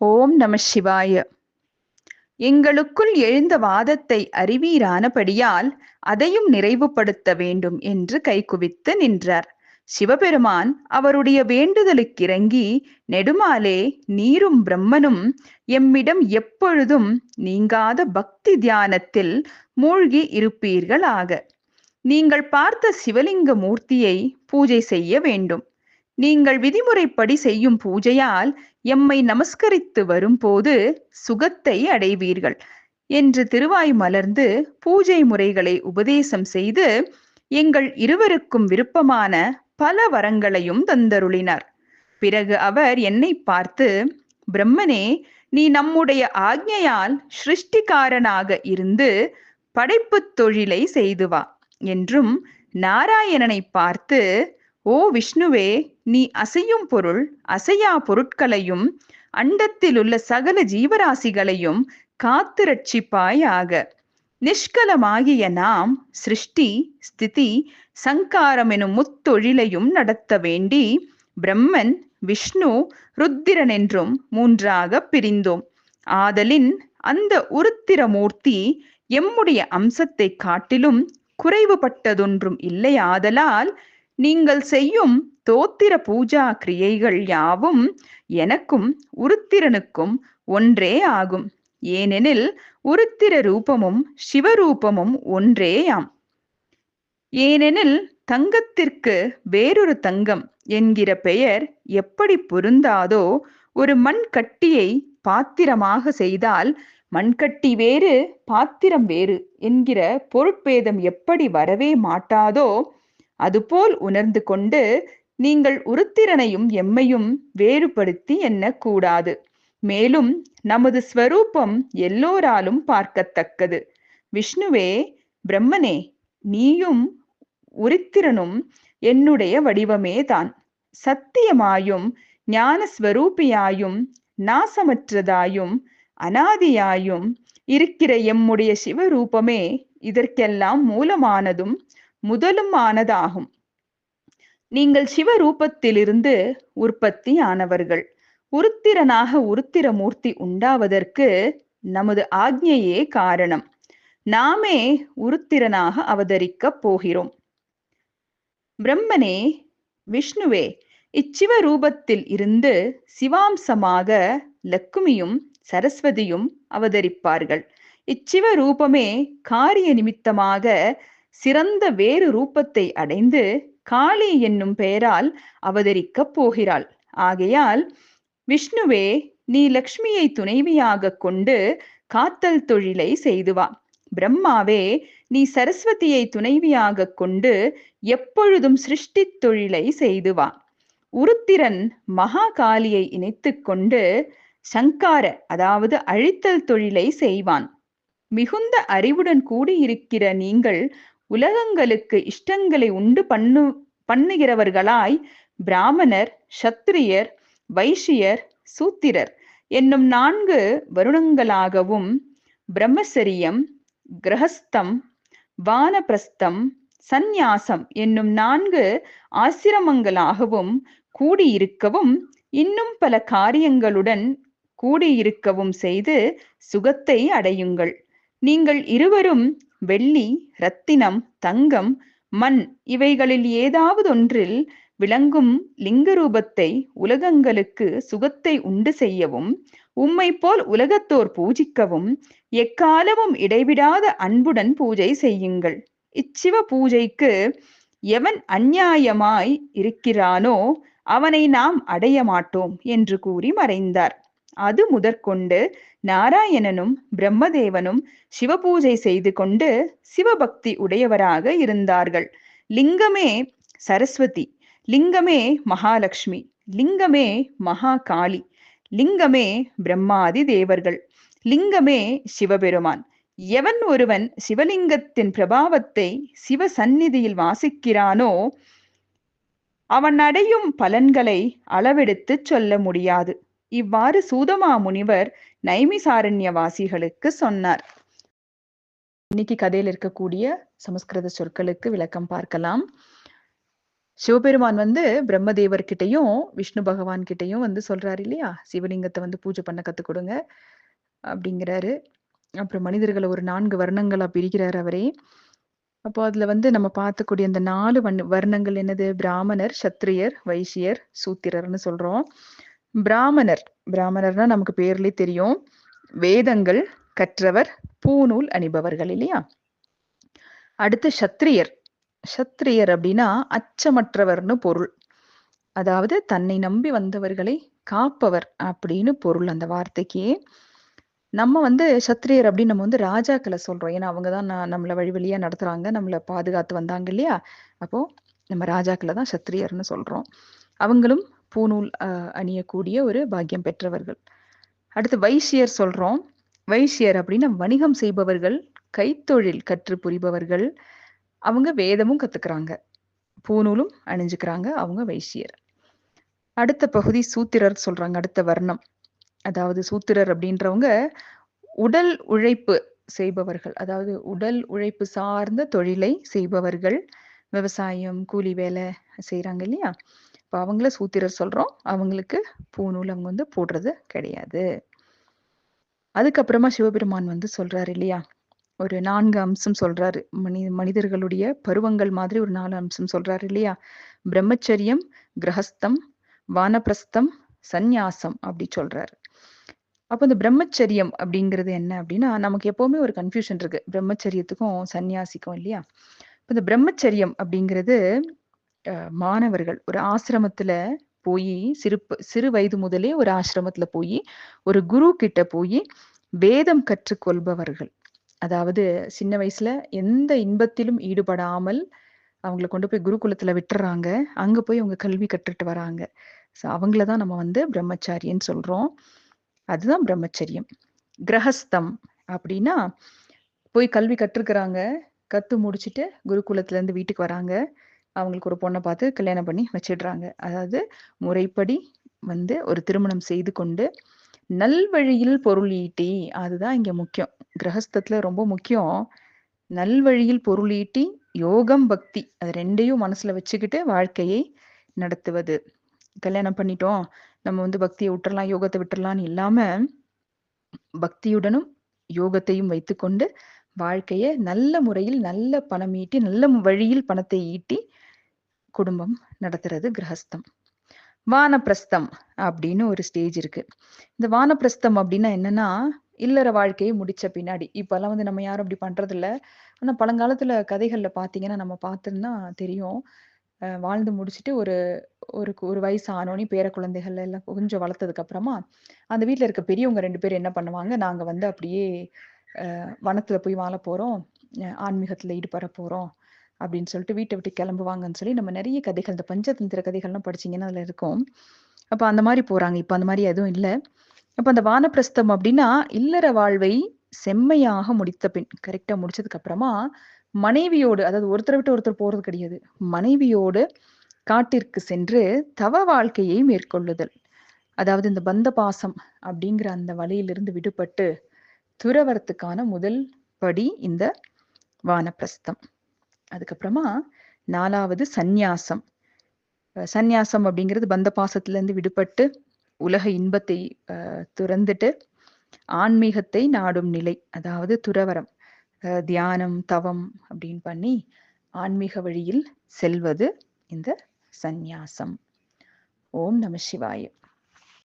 ஓம் நம சிவாய. எங்களுக்குள் எழுந்த வாதத்தை அறிவீரானபடியால் அதையும் நிறைவுபடுத்த வேண்டும் என்று கைகுவித்து நின்றார். சிவபெருமான் அவருடைய வேண்டுதலுக்கிறங்கி நெடுமாலே நீரும் பிரம்மனும் எம்மிடம் எப்பொழுதும் நீங்காத பக்தி தியானத்தில் மூழ்கி இருப்பீர்களாக. நீங்கள் பார்த்த சிவலிங்க மூர்த்தியை பூஜை செய்ய வேண்டும். நீங்கள் விதிமுறைப்படி செய்யும் பூஜையால் எம்மை நமஸ்கரித்து வரும்போது சுகத்தை அடைவீர்கள் என்று திருவாய் மலர்ந்து பூஜை முறைகளை உபதேசம் செய்து எங்கள் இருவருக்கும் விருப்பமான பல வரங்களையும் தந்தருளினார். பிறகு அவர் என்னை பார்த்து பிரம்மனே நீ நம்முடைய ஆக்ஞையால் சிருஷ்டிகாரனாக இருந்து படைப்பு தொழிலை செய்து வா என்றும் நாராயணனை பார்த்து ஓ விஷ்ணுவே நீ அசையும் பொருள் அசையா பொருட்களையும் அண்டத்தில் உள்ள சகல ஜீவராசிகளையும் காத்து ரட்சிப்பாயாக. நிஷ்கலமாகிய நாம் சிருஷ்டி ஸ்திதி சங்காரம் எனும் முத்தொழிலையும் நடத்த வேண்டி பிரம்மன் விஷ்ணு ருத்திரன் என்றும் மூன்றாக பிரிந்தோம். ஆதலின் அந்த உருத்திரமூர்த்தி எம்முடைய அம்சத்தை காட்டிலும் குறைவுபட்டதொன்றும் இல்லையாதலால் நீங்கள் செய்யும் தோத்திர பூஜா கிரியைகள் யாவும் எனக்கும் உருத்திரனுக்கும் ஒன்றே ஆகும். ஏனெனில் உருத்திர ரூபமும் சிவரூபமும் ஒன்றேயாம். ஏனெனில் தங்கத்திற்கு வேறொரு தங்கம் என்கிற பெயர் எப்படி பொருந்தாதோ ஒரு மண்கட்டியை பாத்திரமாக செய்தால் மண்கட்டி வேறு பாத்திரம் வேறு என்கிற பொருட்பேதம் எப்படி வரவே மாட்டாதோ அதுபோல் உணர்ந்து கொண்டு நீங்கள் உருத்திரனையும் எம்மையும் வேறுபடுத்தி எண்ணக்கூடாது மேலும் நமது ஸ்வரூபம் எல்லோராலும் பார்க்கத்தக்கது. விஷ்ணுவே பிரம்மனே நீயும் உரித்திரனும் என்னுடைய வடிவமே தான் சத்தியமாயும் ஞான ஸ்வரூபியாயும் நாசமற்றதாயும் அனாதியாயும் இருக்கிற எம்முடைய சிவரூபமே இதற்கெல்லாம் மூலமானதும் முதலுமானதாகும் நீங்கள் சிவரூபத்திலிருந்து உற்பத்தி ஆனவர்கள் உருத்திரனாக உருத்திரமூர்த்தி உண்டாவதற்கு நமது ஆக்ஞையே காரணம். நாமே உருத்திரனாக அவதரிக்கப் போகிறோம். பிரம்மனே விஷ்ணுவே இச்சிவ ரூபத்தில் இருந்து சிவாம்சமாக லக்குமியும் சரஸ்வதியும் அவதரிப்பார்கள். இச்சிவ ரூபமே காரிய நிமித்தமாக சிறந்த வேறு ரூபத்தை அடைந்து காளி என்னும் பெயரால் அவதரிக்கப் போகிறாள். ஆகையால் விஷ்ணுவே நீ லக்ஷ்மியை துணைவியாக கொண்டு காத்தல் தொழிலை செய்துவா. பிரம்மாவே நீ சரஸ்வதியை துணைவியாக கொண்டு எப்பொழுதும் சிருஷ்டி தொழிலை செய்துவா. உருத்திரன் மகாகாலியை இணைத்து கொண்டு சங்கார அதாவது அழித்தல் தொழிலை செய்வான். மிகுந்த அறிவுடன் கூடியிருக்கிற நீங்கள் உலகங்களுக்கு இஷ்டங்களை உண்டு பண்ணு பண்ணுகிறவர்களாய் பிராமணர் சத்திரியர் வைஷ்யர் சூத்திரர் என்னும் நான்கு வருணங்களாகவும் பிரம்மசரியம் கிரகஸ்தம் வானப்பிரஸ்தம் சந்நியாசம் என்னும் நான்கு ஆசிரமங்களாகவும் கூடியிருக்கவும் இன்னும் பல காரியங்களுடன் கூடியிருக்கவும் செய்து சுகத்தை அடையுங்கள். நீங்கள் இருவரும் வெள்ளி ரத்தினம் தங்கம் மண் இவைகளில் ஏதாவது ஒன்றில் விளங்கும் லிங்க ரூபத்தை உலகங்களுக்கு சுகத்தை உண்டு செய்யவும் உம்மை போல் உலகத்தோர் பூஜிக்கவும் எக்காலமும் இடைவிடாத அன்புடன் பூஜை செய்யுங்கள். இச்சிவ பூஜைக்கு எவன் அந்நியாயமாய் இருக்கிறானோ அவனை நாம் அடைய மாட்டோம் என்று கூறி மறைந்தார். அது முதற்கொண்டு நாராயணனும் பிரம்மதேவனும் சிவபூஜை செய்து கொண்டு சிவபக்தி உடையவராக இருந்தார்கள். லிங்கமே சரஸ்வதி லிங்கமே மகாலட்சுமி லிங்கமே மகாகாளி லிங்கமே பிரம்மாதி தேவர்கள் லிங்கமே சிவபெருமான். எவன் ஒருவன் சிவலிங்கத்தின் பிரபாவத்தை சிவ சந்நிதியில் வாசிக்கிறானோ அவன் அடையும் பலன்களை அளவெடுத்து சொல்ல முடியாது. இவ்வாறு சூதமா முனிவர் நைமிசாரண்யவாசிகளுக்கு சொன்னார். இன்னைக்கு கதையில் இருக்கக்கூடிய சமஸ்கிருத சொற்களுக்கு விளக்கம் பார்க்கலாம். சிவபெருமான் வந்து பிரம்மதேவர் கிட்டயும் விஷ்ணு பகவான் கிட்டயும் வந்து சொல்றாரு இல்லையா? சிவலிங்கத்தை வந்து பூஜை பண்ண கத்து கொடுங்க அப்படிங்கிறாரு. அப்புறம் மனிதர்களை ஒரு நான்கு வர்ணங்களா பிரிக்கிறார் அவரே. அப்போ அதுல வந்து நம்ம பார்க்கக்கூடிய அந்த நாலு வர்ணங்கள் என்னது? பிராமணர் சத்திரியர் வைசியர் சூத்திரர்னு சொல்றோம். பிராமணர். பிராமணர்னா நமக்கு பேர்லயே தெரியும். வேதங்கள் கற்றவர் பூநூல் அணிபவர்கள் இல்லையா? அடுத்து சத்திரியர். சத்திரியர் அப்படின்னா அச்சமற்றவர்னு பொருள். அதாவது தன்னை நம்பி வந்தவர்களை காப்பவர் அப்படின்னு பொருள் அந்த வார்த்தைக்கு. நம்ம வந்து சத்திரியர் அப்படின்னு நம்ம வந்து ராஜாக்களை சொல்றோம். ஏன்னா அவங்க தான் நம்மளை வழி வழியா நடத்துறாங்க. நம்மளை பாதுகாத்து வந்தாங்க இல்லையா? அப்போ நம்ம ராஜாக்களை தான் சத்திரியர்னு சொல்றோம். அவங்களும் பூநூல் அணியக்கூடிய ஒரு பாக்கியம் பெற்றவர்கள். அடுத்து வைசியர் சொல்றோம். வைசியர் அப்படின்னா வணிகம் செய்பவர்கள் கைத்தொழில் கற்று புரிபவர்கள். அவங்க வேதமும் கத்துக்கிறாங்க. பூநூலும் அணிஞ்சுக்கிறாங்க அவங்க வைசியர். அடுத்த பகுதி சூத்திரர் சொல்றாங்க அடுத்த வர்ணம். அதாவது சூத்திரர் அப்படின்றவங்க உடல் உழைப்பு செய்பவர்கள். அதாவது உடல் உழைப்பு சார்ந்த தொழிலை செய்பவர்கள். விவசாயம் கூலி வேலை செய்யறாங்க இல்லையா? இப்போ அவங்கள சூத்திரர் சொல்றோம். அவங்களுக்கு பூநூல் அவங்க வந்து போடுறது கிடையாது. அதுக்கப்புறமா சிவபெருமான் வந்து சொல்றாரு இல்லையா? ஒரு நான்கு அம்சம் சொல்றாரு. மனி மனிதர்களுடைய பருவங்கள் மாதிரி ஒரு நாலு அம்சம் சொல்றாரு இல்லையா? பிரம்மச்சரியம் கிரகஸ்தம் வானப்பிரஸ்தம் சந்நியாசம் அப்படி சொல்றாரு. அப்போ இந்த பிரம்மச்சரியம் அப்படிங்கிறது என்ன அப்படின்னா நமக்கு எப்பவுமே ஒரு கன்ஃபியூஷன் இருக்கு. பிரம்மச்சரியத்துக்கும் சன்னியாசிக்கும் இல்லையா? இப்போ இந்த பிரம்மச்சரியம் அப்படிங்கிறது மாணவர்கள் ஒரு ஆசிரமத்துல போய் சிறு சிறு வயது முதலே ஒரு ஆசிரமத்துல போய் ஒரு குரு கிட்ட போய் வேதம் கற்றுக்கொள்பவர்கள். அதாவது சின்ன வயசுல எந்த இன்பத்திலும் ஈடுபடாமல் அவங்களை கொண்டு போய் குருகுலத்துல விட்டுறாங்க. அங்க போய் அவங்க கல்வி கற்றுட்டு வராங்க. ஸோ அவங்களதான் நம்ம வந்து பிரம்மச்சாரியன்னு சொல்றோம். அதுதான் பிரம்மச்சரியம். கிரகஸ்தம் அப்படின்னா போய் கல்வி கற்றுக்கிறாங்க. கத்து முடிச்சுட்டு குருகுலத்துல இருந்து வீட்டுக்கு வராங்க. அவங்களுக்கு ஒரு பொண்ணை பார்த்து கல்யாணம் பண்ணி வச்சிடுறாங்க. அதாவது முறைப்படி வந்து ஒரு திருமணம் செய்து கொண்டு நல்வழியில் பொருள் ஈட்டி அதுதான் இங்க முக்கியம். கிரகஸ்தத்துல ரொம்ப முக்கியம். நல்வழியில் பொருள் ஈட்டி யோகம் பக்தி அது ரெண்டையும் மனசுல வச்சுக்கிட்டு வாழ்க்கையை நடத்துவது. கல்யாணம் பண்ணிட்டோம் நம்ம வந்து பக்தியை விட்டுறலாம் யோகத்தை விட்டுறலாம்னு இல்லாம பக்தியுடனும் யோகத்தையும் வைத்துக்கொண்டு வாழ்க்கையை நல்ல முறையில் நல்ல பணம் ஈட்டி நல்ல வழியில் பணத்தை ஈட்டி குடும்பம் நடத்துறது கிரகஸ்தம். வானப்பிரஸ்தம் அப்படின்னு ஒரு ஸ்டேஜ் இருக்கு. இந்த வானப்பிரஸ்தம் அப்படின்னா என்னன்னா இல்லற வாழ்க்கையை முடிச்ச பின்னாடி. இப்பெல்லாம் வந்து நம்ம யாரும் அப்படி பண்றது இல்ல ஆனா பழங்காலத்துல கதைகள்ல பாத்தீங்கன்னா நம்ம பார்த்தோம்னா தெரியும். வாழ்ந்து முடிச்சுட்டு ஒரு ஒரு ஒரு வயசு ஆனோனே பேர குழந்தைகள் எல்லாம் கொஞ்சம் வளர்த்ததுக்கு அப்புறமா அந்த வீட்டுல இருக்க பெரியவங்க ரெண்டு பேரும் என்ன பண்ணுவாங்க? நாங்க வந்து அப்படியே வனத்துல போய் வாழ போறோம். ஆன்மீகத்துல ஈடுபட போறோம். அப்படின்னு சொல்லிட்டு வீட்டை விட்டு கிளம்புவாங்கன்னு சொல்லி நம்ம நிறைய கதைகள் இந்த பஞ்சதந்திர கதைகள்லாம் படிச்சீங்கன்னா அதில் இருக்கும். அப்போ அந்த மாதிரி போகிறாங்க இப்போ அந்த மாதிரி எதுவும் இல்லை. அப்போ அந்த வானப்பிரஸ்தம் அப்படின்னா இல்லற வாழ்வை செம்மையாக முடித்த பின் கரெக்டாக முடிச்சதுக்கு அப்புறமா மனைவியோடு அதாவது ஒருத்தரை விட்டு ஒருத்தர் போகிறது கிடையாது. மனைவியோடு காட்டிற்கு சென்று தவ வாழ்க்கையை மேற்கொள்ளுதல். அதாவது இந்த பந்த பாசம் அப்படிங்கிற அந்த வழியிலிருந்து விடுபட்டு துறவரத்துக்கான முதல் படி இந்த வானப்பிரஸ்தம். அதுக்கப்புறமா நாலாவது சந்நியாசம். சந்நியாசம் அப்படிங்கிறது பந்த பாசத்திலேருந்து விடுபட்டு உலக இன்பத்தை துறந்துட்டு ஆன்மீகத்தை நாடும் நிலை அதாவது துறவரம் தியானம் தவம் அப்படின்னு பண்ணி ஆன்மீக வழியில் செல்வது இந்த சந்நியாசம். ஓம் நம சிவாயம்